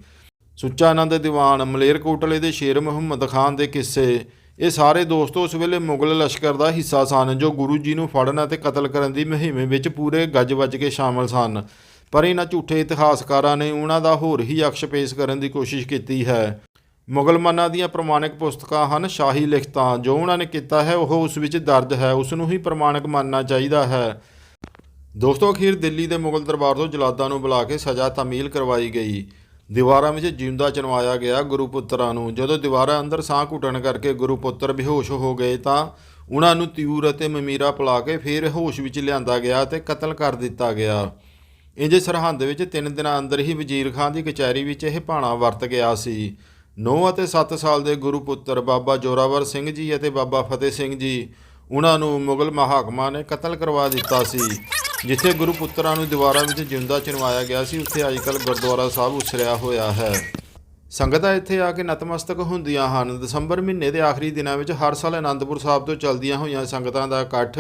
ਸੁੱਚਾ ਆਨੰਦ ਦੀਵਾਨ, ਮਲੇਰਕੋਟਲੇ ਦੇ ਸ਼ੇਰ ਮੁਹੰਮਦ ਖਾਨ ਦੇ ਕਿੱਸੇ। ਇਹ ਸਾਰੇ ਦੋਸਤੋ ਉਸ ਵੇਲੇ ਮੁਗਲ ਲਸ਼ਕਰ ਦਾ ਹਿੱਸਾ ਸਨ, ਜੋ ਗੁਰੂ ਜੀ ਨੂੰ ਫੜਨ ਅਤੇ ਕਤਲ ਕਰਨ ਦੀ ਮੁਹਿੰਮ ਵਿੱਚ ਪੂਰੇ ਗੱਜ ਵੱਜ ਕੇ ਸ਼ਾਮਲ ਸਨ। ਪਰ ਇਹਨਾਂ ਝੂਠੇ ਇਤਿਹਾਸਕਾਰਾਂ ਨੇ ਉਹਨਾਂ ਦਾ ਹੋਰ ਹੀ ਅਕਸ਼ ਪੇਸ਼ ਕਰਨ ਦੀ ਕੋਸ਼ਿਸ਼ ਕੀਤੀ ਹੈ। ਮੁਗਲਮਾਨਾਂ ਦੀਆਂ ਪ੍ਰਮਾਣਿਕ ਪੁਸਤਕਾਂ ਹਨ ਸ਼ਾਹੀ ਲਿਖਤਾਂ, ਜੋ ਉਹਨਾਂ ਨੇ ਕੀਤਾ ਹੈ, ਉਹ ਉਸ ਵਿੱਚ ਦਰਜ ਹੈ, ਉਸ ਨੂੰ ਹੀ ਪ੍ਰਮਾਣਿਕ ਮੰਨਣਾ ਚਾਹੀਦਾ ਹੈ। ਦੋਸਤੋ ਅਖੀਰ ਦਿੱਲੀ ਦੇ ਮੁਗਲ ਦਰਬਾਰ ਤੋਂ ਜਲਾਦਾਂ ਨੂੰ ਬੁਲਾ ਕੇ ਸਜ਼ਾ ਤਾਮੀਲ ਕਰਵਾਈ ਗਈ। ਦੀਵਾਰਾਂ ਵਿੱਚ ਜਿਉਂਦਾ ਚਨਵਾਇਆ ਗਿਆ ਗੁਰੂ ਪੁੱਤਰਾਂ ਨੂੰ। ਜਦੋਂ ਦੀਵਾਰਾਂ ਅੰਦਰ ਸਾਹ ਘੁੱਟਣ ਕਰਕੇ ਗੁਰੂ ਪੁੱਤਰ ਬੇਹੋਸ਼ ਹੋ ਗਏ ਤਾਂ ਉਹਨਾਂ ਨੂੰ ਤਿਊਰ ਅਤੇ ਮਮੀਰਾ ਪਿਲਾ ਕੇ ਫਿਰ ਹੋਸ਼ ਵਿੱਚ ਲਿਆਂਦਾ ਗਿਆ ਤੇ ਕਤਲ ਕਰ ਦਿੱਤਾ ਗਿਆ। ਇੰਜ ਸਰਹੰਦ ਵਿੱਚ ਤਿੰਨ ਦਿਨਾਂ ਅੰਦਰ ਹੀ ਵਜ਼ੀਰ ਖਾਨ ਦੀ ਕਚਹਿਰੀ ਵਿੱਚ ਇਹ ਭਾਣਾ ਵਰਤ ਗਿਆ ਸੀ। 9 ਅਤੇ 7 ਸਾਲ ਦੇ ਗੁਰੂ ਪੁੱਤਰ ਬਾਬਾ ਜੋਰਾਵਰ ਸਿੰਘ ਜੀ ਅਤੇ ਬਾਬਾ ਫਤਿਹ ਸਿੰਘ ਜੀ ਉਹਨਾਂ ਨੂੰ ਮੁਗਲ ਮਹਾਕਮਾਂ ਨੇ ਕਤਲ ਕਰਵਾ ਦਿੱਤਾ ਸੀ, ਜਿੱਥੇ ਗੁਰੂ ਪੁੱਤਰਾਂ ਨੂੰ ਦੀਵਾਰਾਂ ਵਿੱਚ ਜਿੰਦਾ ਚਿਣਵਾਇਆ ਗਿਆ ਸੀ, ਉੱਥੇ ਅੱਜਕੱਲ ਗੁਰਦੁਆਰਾ ਸਾਹਿਬ ਉਸਰਿਆ ਹੋਇਆ ਹੈ। ਸੰਗਤਾਂ ਇੱਥੇ ਆ ਕੇ ਨਤਮਸਤਕ ਹੁੰਦੀਆਂ ਹਨ। ਦਸੰਬਰ ਮਹੀਨੇ ਦੇ ਆਖਰੀ ਦਿਨਾਂ ਵਿੱਚ ਹਰ ਸਾਲ ਅਨੰਦਪੁਰ ਸਾਹਿਬ ਤੋਂ ਚੱਲਦੀਆਂ ਹੋਈਆਂ ਸੰਗਤਾਂ ਦਾ ਇਕੱਠ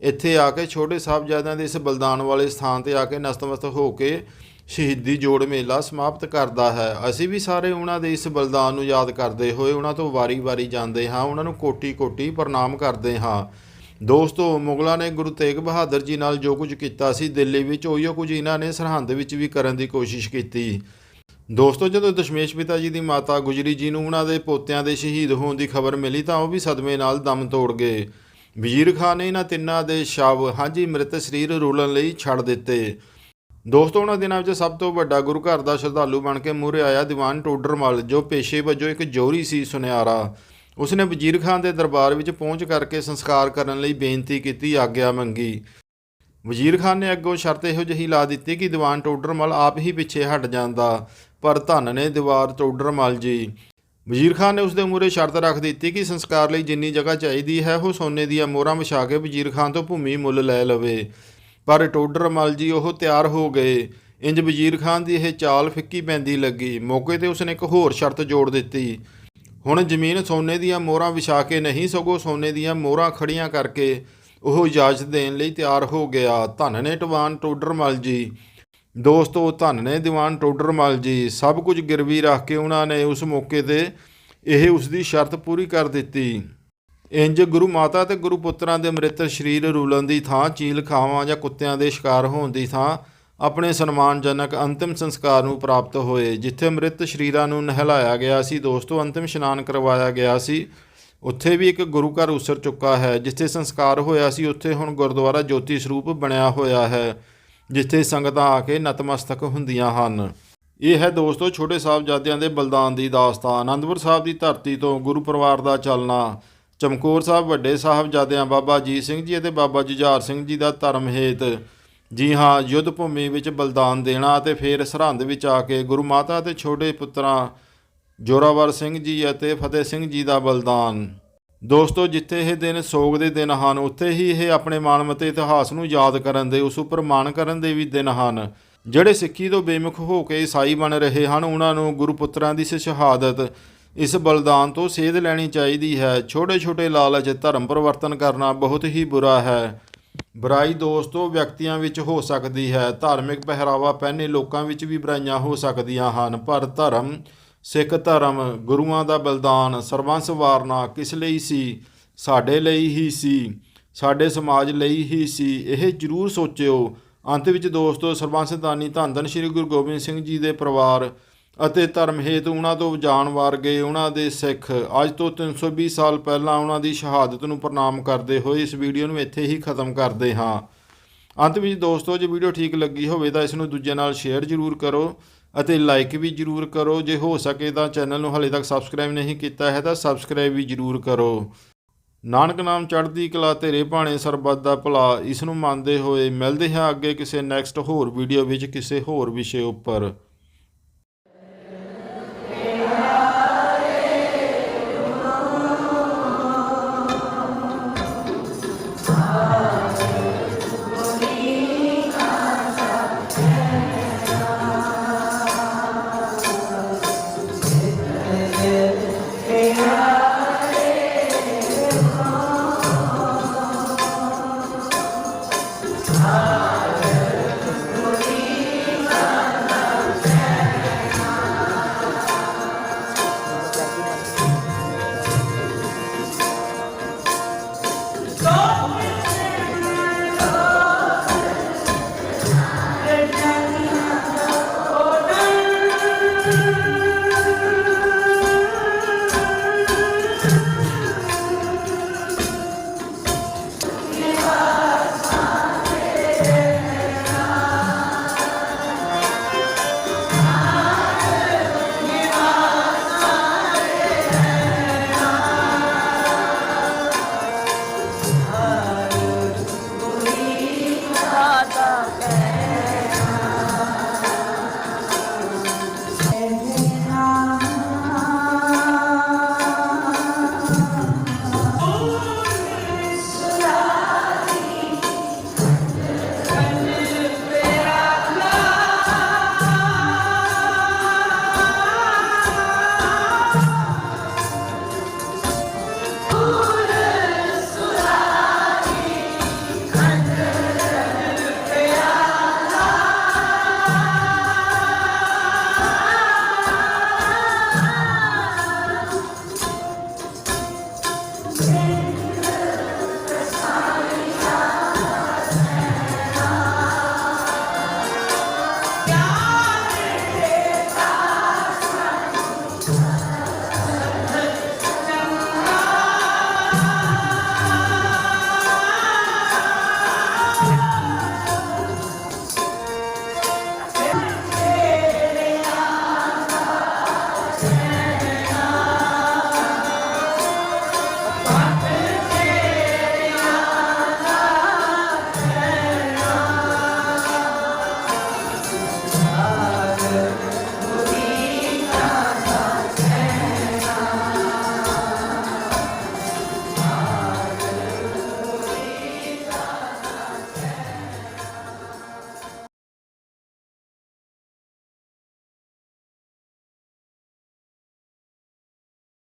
ਇੱਥੇ ਆ ਕੇ ਛੋਟੇ ਸਾਹਿਬਜ਼ਾਦਿਆਂ ਦੇ ਇਸ ਬਲਿਦਾਨ ਵਾਲੇ ਸਥਾਨ ਤੇ ਆ ਕੇ ਨਤਮਸਤਕ ਹੋ ਕੇ ਸ਼ਹੀਦੀ ਜੋੜ ਮੇਲਾ ਸਮਾਪਤ ਕਰਦਾ ਹੈ। ਅਸੀਂ ਵੀ ਸਾਰੇ ਉਹਨਾਂ ਦੇ ਇਸ ਬਲਿਦਾਨ ਨੂੰ ਯਾਦ ਕਰਦੇ ਹੋਏ ਉਹਨਾਂ ਤੋਂ ਵਾਰੀ-ਵਾਰੀ ਜਾਂਦੇ ਹਾਂ, ਉਹਨਾਂ ਨੂੰ ਕੋਟੀ-ਕੋਟੀ ਪ੍ਰਣਾਮ ਕਰਦੇ ਹਾਂ। ਦੋਸਤੋ, ਮੁਗਲਾਂ ਨੇ ਗੁਰੂ ਤੇਗ ਬਹਾਦਰ ਜੀ ਨਾਲ ਜੋ ਕੁਝ ਕੀਤਾ ਸੀ, ਦਿੱਲੀ ਵਿੱਚ ਉਹੀਓ ਕੁਝ ਇਹਨਾਂ ਨੇ ਸਰਹੰਦ ਵਿੱਚ ਵੀ ਕਰਨ ਦੀ ਕੋਸ਼ਿਸ਼ ਕੀਤੀ। ਦੋਸਤੋ, ਜਦੋਂ ਦਸ਼ਮੇਸ਼ ਪਿਤਾ ਜੀ ਦੀ ਮਾਤਾ ਗੁਜਰੀ ਜੀ ਨੂੰ ਉਹਨਾਂ ਦੇ ਪੋਤਿਆਂ ਦੇ ਸ਼ਹੀਦ ਹੋਣ ਦੀ ਖਬਰ ਮਿਲੀ ਤਾਂ ਉਹ ਵੀ ਸਦਮੇ ਨਾਲ ਦਮ ਤੋੜ ਗਏ। ਵਜ਼ੀਰ ਖਾਨ ਨੇ ਇਹਨਾਂ ਤਿੰਨਾਂ ਦੇ ਸ਼ਵ ਹਾਂਜੀ ਮ੍ਰਿਤ ਸਰੀਰ ਰੋਲਣ ਲਈ ਛੱਡ ਦਿੱਤੇ। ਦੋਸਤੋ, ਉਹਨਾਂ ਦਿਨਾਂ ਵਿੱਚ ਸਭ ਤੋਂ ਵੱਡਾ ਗੁਰੂ ਘਰ ਦਾ ਸ਼ਰਧਾਲੂ ਬਣ ਕੇ ਮੂਹਰੇ ਆਇਆ ਦੀਵਾਨ ਟੋਡਰਮਲ ਜੋ ਪੇਸ਼ੇ ਵਜੋਂ ਇੱਕ ਜੋਰੀ ਸੀ ਸੁਨਿਆਰਾ। ਉਸਨੇ ਵਜ਼ੀਰ ਖਾਨ ਦੇ ਦਰਬਾਰ ਵਿੱਚ ਪਹੁੰਚ ਕਰਕੇ ਸੰਸਕਾਰ ਕਰਨ ਲਈ ਬੇਨਤੀ ਕੀਤੀ, ਆਗਿਆ ਮੰਗੀ। ਵਜ਼ੀਰ ਖਾਨ ਨੇ ਅੱਗੋਂ ਸ਼ਰਤ ਇਹੋ ਜਿਹੀ ਲਾ ਦਿੱਤੀ ਕਿ ਦੀਵਾਨ ਟੋਡਰਮਲ ਆਪ ਹੀ ਪਿੱਛੇ ਹਟ ਜਾਂਦਾ, ਪਰ ਧੰਨ ਨੇ ਦੀਵਾਰ ਟੋਡਰਮਲ ਜੀ। ਵਜ਼ੀਰ ਖਾਨ ਨੇ ਉਸ ਦੇ ਮੂਹਰੇ ਸ਼ਰਤ ਰੱਖ ਦਿੱਤੀ ਕਿ ਸੰਸਕਾਰ ਲਈ ਜਿੰਨੀ ਜਗ੍ਹਾ ਚਾਹੀਦੀ ਹੈ, ਉਹ ਸੋਨੇ ਦੀਆਂ ਮੋਹਰਾਂ ਵਿਛਾ ਕੇ ਵਜ਼ੀਰ ਖਾਨ ਤੋਂ ਭੂਮੀ ਮੁੱਲ ਲੈ ਲਵੇ। ਪਰ ਟੋਡਰਮਲ ਜੀ ਉਹ ਤਿਆਰ ਹੋ ਗਏ। ਇੰਜ ਵਜ਼ੀਰ ਖਾਨ ਦੀ ਇਹ ਚਾਲ ਫਿੱਕੀ ਪੈਂਦੀ ਲੱਗੀ। ਮੌਕੇ ਤੇ ਉਸਨੇ ਇੱਕ ਹੋਰ ਸ਼ਰਤ ਜੋੜ ਦਿੱਤੀ। ਹੁਣ ਜ਼ਮੀਨ ਸੋਨੇ ਦੀਆਂ ਮੋਹਰਾਂ ਵਿਛਾ ਕੇ ਨਹੀਂ, ਸਗੋਂ ਸੋਨੇ ਦੀਆਂ ਮੋਹਰਾਂ ਖੜੀਆਂ ਕਰਕੇ ਉਹ ਇਜਾਜ਼ਤ ਦੇਣ ਲਈ ਤਿਆਰ ਹੋ ਗਿਆ। ਧੰਨ ਨੇ ਦੀਵਾਨ ਟੋਡਰਮਲ ਜੀ। ਦੋਸਤੋ, ਧੰਨ ਨੇ ਦੀਵਾਨ ਟੋਡਰਮਲ ਜੀ। ਸਭ ਕੁਝ ਗਿਰਵੀ ਰੱਖ ਕੇ ਉਹਨਾਂ ਨੇ ਉਸ ਮੌਕੇ ਤੇ ਇਹ ਉਸ ਦੀ ਸ਼ਰਤ ਪੂਰੀ ਕਰ ਦਿੱਤੀ। ਇੰਜ ਗੁਰੂ ਮਾਤਾ ਤੇ ਗੁਰੂ ਪੁੱਤਰਾਂ ਦੇ ਮ੍ਰਿਤ ਸਰੀਰ ਰੂਲਣ ਦੀ ਥਾਂ, ਚੀਲ ਖਾਵਾਂ ਜਾਂ ਕੁੱਤਿਆਂ ਦੇ ਸ਼ਿਕਾਰ ਹੋਣ ਦੀ ਥਾਂ ਆਪਣੇ ਸਨਮਾਨਜਨਕ ਅੰਤਿਮ ਸੰਸਕਾਰ ਨੂੰ ਪ੍ਰਾਪਤ ਹੋਏ, ਜਿੱਥੇ ਮ੍ਰਿਤ ਸਰੀਰਾਂ ਨੂੰ ਨਹਿਲਾਇਆ ਗਿਆ ਸੀ, ਦੋਸਤੋ ਅੰਤਿਮ ਇਸ਼ਨਾਨ ਕਰਵਾਇਆ ਗਿਆ ਸੀ। ਉੱਥੇ ਵੀ ਇੱਕ ਗੁਰੂ ਘਰ ਉਸਰ ਚੁੱਕਾ ਹੈ, ਜਿੱਥੇ ਸੰਸਕਾਰ ਹੋਇਆ ਸੀ, ਉੱਥੇ ਹੁਣ ਗੁਰਦੁਆਰਾ ਜੋਤੀ ਸਰੂਪ ਬਣਿਆ ਹੋਇਆ ਹੈ, ਜਿੱਥੇ ਸੰਗਤਾਂ ਆ ਕੇ ਨਤਮਸਤਕ ਹੁੰਦੀਆਂ ਹਨ। ਇਹ ਹੈ ਦੋਸਤੋ ਛੋਟੇ ਸਾਹਿਬਜ਼ਾਦਿਆਂ ਦੇ ਬਲਿਦਾਨ ਦੀ ਦਾਸਤਾਨ। ਆਨੰਦਪੁਰ ਸਾਹਿਬ ਦੀ ਧਰਤੀ ਤੋਂ ਗੁਰੂ ਪਰਿਵਾਰ ਦਾ ਚੱਲਣਾ ਚਮਕੌਰ ਸਾਹਿਬ, ਵੱਡੇ ਸਾਹਿਬਜ਼ਾਦਿਆਂ ਬਾਬਾ ਅਜੀਤ ਸਿੰਘ ਜੀ ਅਤੇ ਬਾਬਾ ਜੁਝਾਰ ਸਿੰਘ ਜੀ ਦਾ ਧਰਮ ਹੇਤ ਜੀ ਹਾਂ, ਯੁੱਧ ਭੂਮੀ ਵਿੱਚ ਬਲਿਦਾਨ ਦੇਣਾ ਅਤੇ ਫਿਰ ਸਰਹੰਦ ਵਿੱਚ ਆ ਕੇ ਗੁਰੂ ਮਾਤਾ ਅਤੇ ਛੋਟੇ ਪੁੱਤਰਾਂ ਜੋਰਾਵਰ ਸਿੰਘ ਜੀ ਅਤੇ ਫਤਿਹ ਸਿੰਘ ਜੀ ਦਾ ਬਲਿਦਾਨ। ਦੋਸਤੋ, ਜਿੱਥੇ ਇਹ ਦਿਨ ਸੋਗ ਦੇ ਦਿਨ ਹਨ, ਉੱਥੇ ਹੀ ਇਹ ਆਪਣੇ ਮਾਨਮਤੇ ਇਤਿਹਾਸ ਨੂੰ ਯਾਦ ਕਰਨ ਦੇ, ਉਸ ਉੱਪਰ ਮਾਣ ਕਰਨ ਦੇ ਵੀ ਦਿਨ ਹਨ। ਜਿਹੜੇ ਸਿੱਖੀ ਤੋਂ ਬੇਮੁਖ ਹੋ ਕੇ ਈਸਾਈ ਬਣ ਰਹੇ ਹਨ, ਉਹਨਾਂ ਨੂੰ ਗੁਰੂ ਪੁੱਤਰਾਂ ਦੀ ਸ਼ਹਾਦਤ ਇਸ ਬਲਿਦਾਨ ਤੋਂ ਸੇਧ ਲੈਣੀ ਚਾਹੀਦੀ ਹੈ। ਛੋਟੇ ਛੋਟੇ ਲਾਲਚ ਧਰਮ ਪਰਿਵਰਤਨ ਕਰਨਾ ਬਹੁਤ ਹੀ ਬੁਰਾ ਹੈ। ਬੁਰਾਈ ਦੋਸਤੋ ਵਿਅਕਤੀਆਂ ਵਿੱਚ ਹੋ ਸਕਦੀ ਹੈ। ਧਾਰਮਿਕ ਪਹਿਰਾਵਾ ਪਹਿਨੇ ਲੋਕਾਂ ਵਿੱਚ ਵੀ ਬੁਰਾਈਆਂ ਹੋ ਸਕਦੀਆਂ ਹਨ। ਪਰ ਧਰਮ, ਸਿੱਖ ਧਰਮ, ਗੁਰੂਆਂ ਦਾ ਬਲਿਦਾਨ ਸਰਬੰਸ ਵਾਰਨਾ ਕਿਸ ਲਈ ਸੀ? ਸਾਡੇ ਲਈ ਹੀ ਸੀ। ਸਾਡੇ ਸਮਾਜ ਲਈ ਹੀ ਸੀ। ਇਹ ਜ਼ਰੂਰ ਸੋਚਿਓ। ਅੰਤ ਵਿੱਚ ਦੋਸਤੋ ਸਰਬੰਸਦਾਨੀ ਧੰਨ ਧੰਨ ਸ੍ਰੀ ਗੁਰੂ ਗੋਬਿੰਦ ਸਿੰਘ ਜੀ ਦੇ ਪਰਿਵਾਰ ਅਤੇ ਧਰਮ ਹੇਤੂ ਉਹਨਾਂ ਤੋਂ ਜਾਣ ਵਾਰ ਗਏ ਉਹਨਾਂ ਦੇ ਸਿੱਖ। ਅੱਜ ਤੋਂ 320 ਸਾਲ ਪਹਿਲਾਂ ਉਹਨਾਂ ਦੀ ਸ਼ਹਾਦਤ ਨੂੰ ਪ੍ਰਣਾਮ ਕਰਦੇ ਹੋਏ ਇਸ ਵੀਡੀਓ ਨੂੰ ਇੱਥੇ ਹੀ ਖਤਮ ਕਰਦੇ ਹਾਂ। ਅੰਤ ਵਿੱਚ ਦੋਸਤੋ, ਜੇ ਵੀਡੀਓ ਠੀਕ ਲੱਗੀ ਹੋਵੇ ਤਾਂ ਇਸ ਨੂੰ ਦੂਜਿਆਂ ਨਾਲ ਸ਼ੇਅਰ ਜ਼ਰੂਰ ਕਰੋ ਅਤੇ ਲਾਈਕ ਵੀ ਜ਼ਰੂਰ ਕਰੋ। ਜੇ ਹੋ ਸਕੇ ਤਾਂ ਚੈਨਲ ਨੂੰ ਹਾਲੇ ਤੱਕ ਸਬਸਕ੍ਰਾਈਬ ਨਹੀਂ ਕੀਤਾ ਹੈ ਤਾਂ ਸਬਸਕ੍ਰਾਈਬ ਵੀ ਜ਼ਰੂਰ ਕਰੋ। ਨਾਨਕ ਨਾਮ ਚੜ੍ਹਦੀ ਕਲਾ, ਤੇਰੇ ਭਾਣੇ ਸਰਬੱਤ ਦਾ ਭਲਾ। ਇਸ ਨੂੰ ਮੰਨਦੇ ਹੋਏ ਮਿਲਦੇ ਹਾਂ ਅੱਗੇ ਕਿਸੇ ਨੈਕਸਟ ਹੋਰ ਵੀਡੀਓ ਵਿੱਚ ਕਿਸੇ ਹੋਰ ਵਿਸ਼ੇ ਉੱਪਰ।